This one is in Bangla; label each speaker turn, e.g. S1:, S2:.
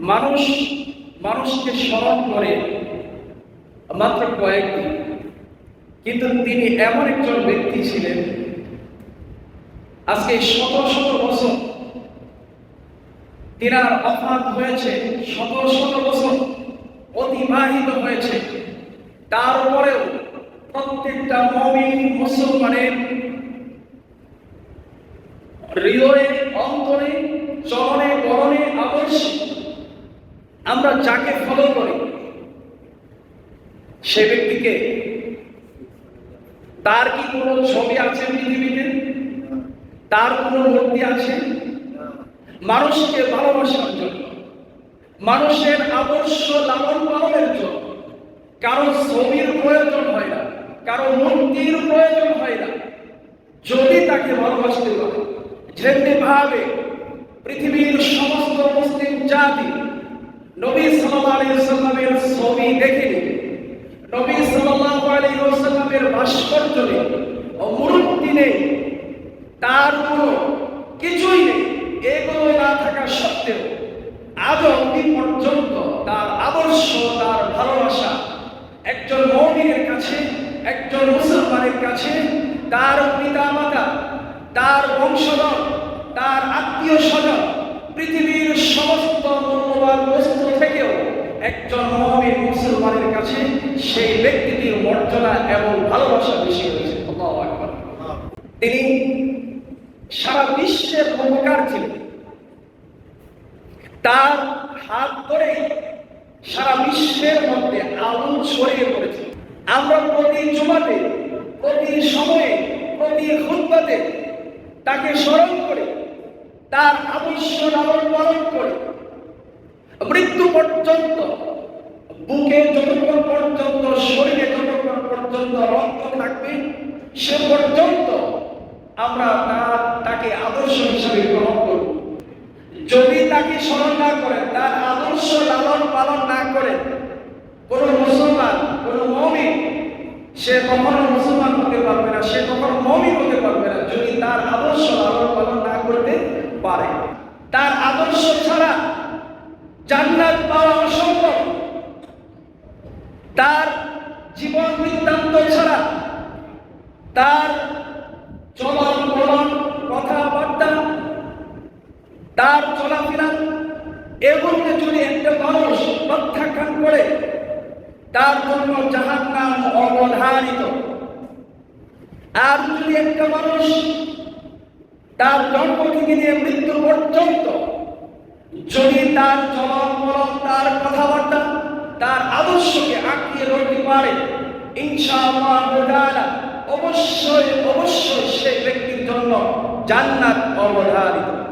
S1: মানুষ মানুষকে স্মরণ করে মাত্র কয়েকদিন কিন্তু তিনি এমন একজন ব্যক্তি ছিলেন, আজকে শত শত বছর তিনার অফাত হয়েছে, শত শত বছর অতিবাহিত হয়েছে। তারপরেও প্রত্যেকটা মমিন মুসলমানের হৃদয়ে, অন্তরে, চরণে, বরণে আদর্শে আমরা যাকে ফলো করি, সে ব্যক্তিকে তার কি কোনো ছবি আছে পৃথিবীতে? তার কোনো মূর্তি আছে? মানুষকে ভালোবাসার জন্য, মানুষের আদর্শ লালন পালনের জন্য কারও ছবির প্রয়োজন হয় না কারও মূর্তির প্রয়োজন হয় না। যদি তাকে ভালোবাসতে পারে যেমনি ভাবে পৃথিবীর সমস্ত মুসলিম জাতি নবী সাল্লাল্লাহু ছবি দেখেনি। নবী সাল্লাল্লাহু আলাইহি ওয়াসাল্লামের ভাস্কর্য নেই ও মূর্তি নেই, তার কোনো কিছুই নেই এগুলো না থাকা সত্ত্বেও আজ অবধি পর্যন্ত তার আদর্শ, তার ভালোবাসা একজন মৌমিনের কাছে, একজন মুসলমানের কাছে, তার পিতা মাতা তার বংশধর, তার আত্মীয় স্বজন পৃথিবীর একজন মহাবীর মুসলমানের কাছে সেই ব্যক্তিটির মর্যাদা এবং ভালোবাসা বেশি হয়েছে। তিনি সারা বিশ্বের উপকার ছিলেন তার হাত ধরে সারা বিশ্বের মধ্যে আগুন ছড়িয়ে পড়েছে। আমরা প্রতি জুমাতে, প্রতি সময়ে, প্রতি খুদ্বাতে তাকে স্মরণ করে, তার আদর্শ লালন পালন করে পর্যন্ত, বুকে যতক্ষণ পর্যন্ত, শরীরে যতক্ষণ পর্যন্ত রক্ত থাকবে, সে পর্যন্ত আমরা তার তাকে আদর্শ হিসেবে গ্রহণ করব। যদি তাকে স্মরণ না করেন, তার আদর্শ লালন পালন না করেন, কোন মুসলমান, কোন মমি সে কখনো মুসলমান হতে পারবে না, সে কখনো মমি হতে পারবে না, যদি তার আদর্শ লালন পালন না করতে পারে। তার আদর্শ ছাড়া তার জীবন বৃত্তান্ত ছাড়া তার চলন বলন কথাবার্তা, তার চলাফেরা এগুলোকে যদি একটা মানুষ প্রত্যাখ্যান করে, তার জন্য জাহান নাম অবধারিত। আর যদি একটা মানুষ তার জন্ম থেকে নিয়ে মৃত্যু পর্যন্ত যদি তার চলন পারে ইনশাআল্লাহ অবশ্যই অবশ্যই সেই ব্যক্তির জন্য জান্নাত অবধারিত।